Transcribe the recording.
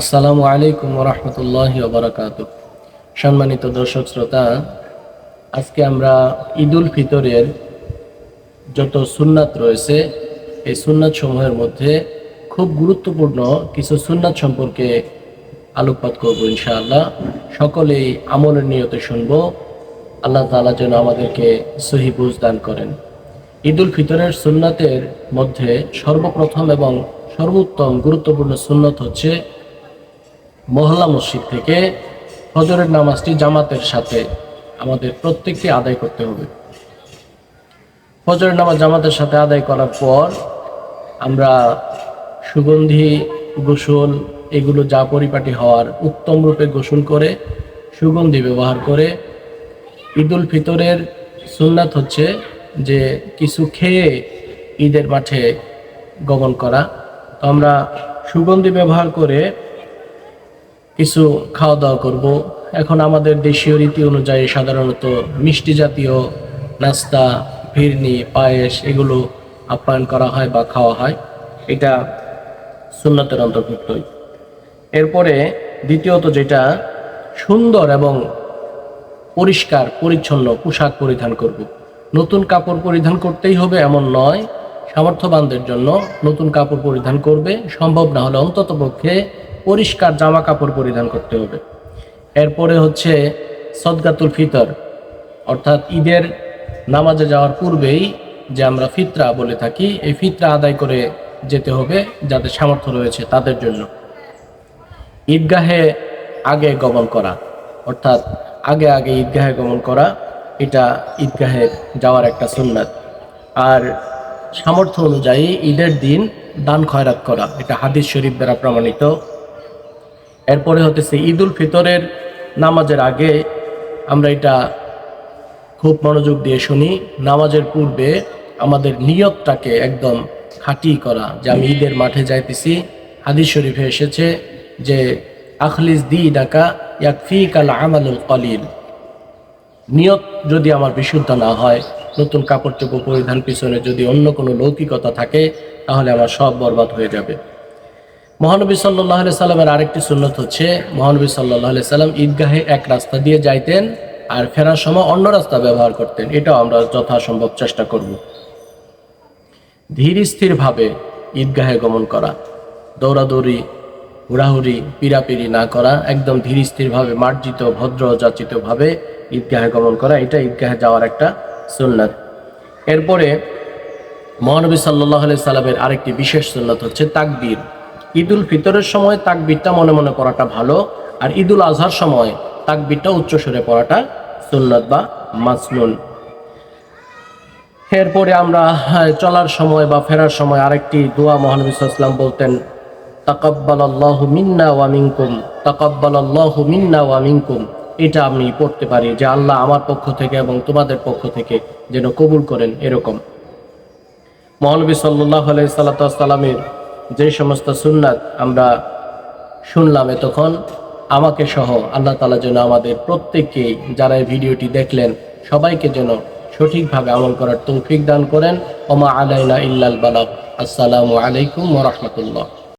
আসসালামু আলাইকুম রহমতুল্লাহ বারাকাত সম্মানিত দর্শক শ্রোতা, আজকে আমরা ঈদুল ফিতরের যত সুন্নাত রয়েছে, এই সুন্নাত সমূহের মধ্যে খুব গুরুত্বপূর্ণ কিছু সুন্নাত সম্পর্কে আলোকপাত করব ইনশাআল্লাহ। সকলেই আমলের নিয়তে শুনব। আল্লাহ তালা যেন আমাদেরকে সহি বুঝ দান করেন। ঈদুল ফিতরের সুন্নাতের মধ্যে সর্বপ্রথম এবং সর্বোত্তম গুরুত্বপূর্ণ সুন্নত হচ্ছে মহল্লা মসজিদ থেকে ফজরের নামাজটি জামাতের সাথে আমাদের প্রত্যেককে আদায় করতে হবে। ফজরের নামাজ জামাতের সাথে আদায় করার পর আমরা সুগন্ধি, গোসল, এগুলো যা পরিপাটি হওয়ার উত্তম রূপে গোসল করে, সুগন্ধি ব্যবহার করে ঈদুল ফিতরের সুন্নাত হচ্ছে যে কিছু খেয়ে ঈদের মাঠে গমন করা। তো আমরা সুগন্ধি ব্যবহার করে কিছু খাওয়া দাওয়া করব। এখন আমাদের দেশীয় রীতি অনুযায়ী সাধারণত মিষ্টি জাতীয় নাস্তা ফিরনি পায়েস এগুলো আপ্যায়ন করা হয় বা খাওয়া হয়। এটা সুন্নতের অন্তর্ভুক্তই এরপরে দ্বিতীয়ত যেটা, সুন্দর এবং পরিষ্কার, পরিচ্ছন্ন পোশাক পরিধান করব। নতুন কাপড় পরিধান করতেই হবে এমন নয়, সামর্থ্যবানদের জন্য নতুন কাপড় পরিধান করবে। সম্ভব না হলে অন্তত পক্ষে পরিষ্কার জামা কাপড় পরিধান করতে হবে। এরপরে হচ্ছে সদগাতুল ফিতর, অর্থাৎ ঈদের নামাজে যাওয়ার পূর্বেই যে আমরা ফিতরা বলে থাকি, এই ফিতরা আদায় করে যেতে হবে যাদের সামর্থ্য রয়েছে তাদের জন্য। ঈদগাহে আগে গমন করা, অর্থাৎ আগে আগে ঈদগাহে গমন করা, এটা ঈদগাহে যাওয়ার একটা সুন্নাত। আর সামর্থ্য অনুযায়ী ঈদের দিন দান খয়রাত করা, এটা হাদিস শরীফ দ্বারা প্রমাণিত। এরপরে হতেছে ঈদুল ফিতরের নামাজের আগে আমরা এটা খুব মনোযোগ দিয়ে শুনি। নামাজের পূর্বে আমাদের নিয়তটাকে একদম খাঁটি করা, যে আমি ঈদের মাঠে যাইতেছি। হাদিস শরীফে এসেছে যে, আখলিস দি ডাকা ইয়াকফি কাল আমালুল কলিল। নিয়ত যদি আমার বিশুদ্ধ না হয়, নতুন কাপড় চোপড় পরিধান পিছনে যদি অন্য কোনো লৌকিকতা থাকে, তাহলে আমার সব বরবাদ হয়ে যাবে। মহানবী সাল্লাহ সাল্লামের আরেকটি সুন্নত হচ্ছে, মহানবী সাল্লাহ সাল্লাম ঈদগাহে এক রাস্তা দিয়ে যাইতেন আর ফেরার সময় অন্য রাস্তা ব্যবহার করতেন। এটাও আমরা যথাসম্ভব চেষ্টা করব। ধীর স্থিরভাবে ঈদগাহে গমন করা, দৌড়াদৌড়ি, হুড়াহুড়ি পিরাপিরি না করা, একদম ধীর স্থিরভাবে, মার্জিত, ভদ্র, যাচিতভাবে ঈদগাহে গমন করা, এটা ঈদগাহে যাওয়ার একটা সুন্নাত। এরপরে মহানবী সাল্লাহ সাল্লামের আরেকটি বিশেষ সুন্নাত হচ্ছে তাকবীর। ঈদুল ফিতরের সময় তাকবীরটা মনে মনে করাটা ভালো আর ঈদুল আজহার সময় তাকবীরটা উচ্চস্বরে পড়াটা সুন্নত বা মাসনুন। এরপরে আমরা হ্যাঁ, চলার সময় বা ফেরার সময় আরেকটি দোয়া মহানবী ইসলাম বলতেন তাকাব্বাল আল্লাহ মিন্না ওয়া মিনকুম তাকাব্বাল আল্লাহ মিন্না ওয়া এটা আমি পড়তে পারি যে আল্লাহ আমার পক্ষ থেকে এবং তোমাদের পক্ষ থেকে যেন কবুল করেন এরকম। মহানবী সাল্লাহ আলাই সাল্লাতামের যে সমস্ত সুন্নাত আমরা শুনলাম এতক্ষণ, আমাকে সহ আল্লাহ তালা যেন আমাদের প্রত্যেককেই যারা এই ভিডিওটি দেখলেন, সবাইকে যেন সঠিকভাবে আমল করার তৌফিক দান করেন। ওমা আলাইনা ইল্লাল বালাক আসসালামু আলাইকুম ওরহমতুল্লাহ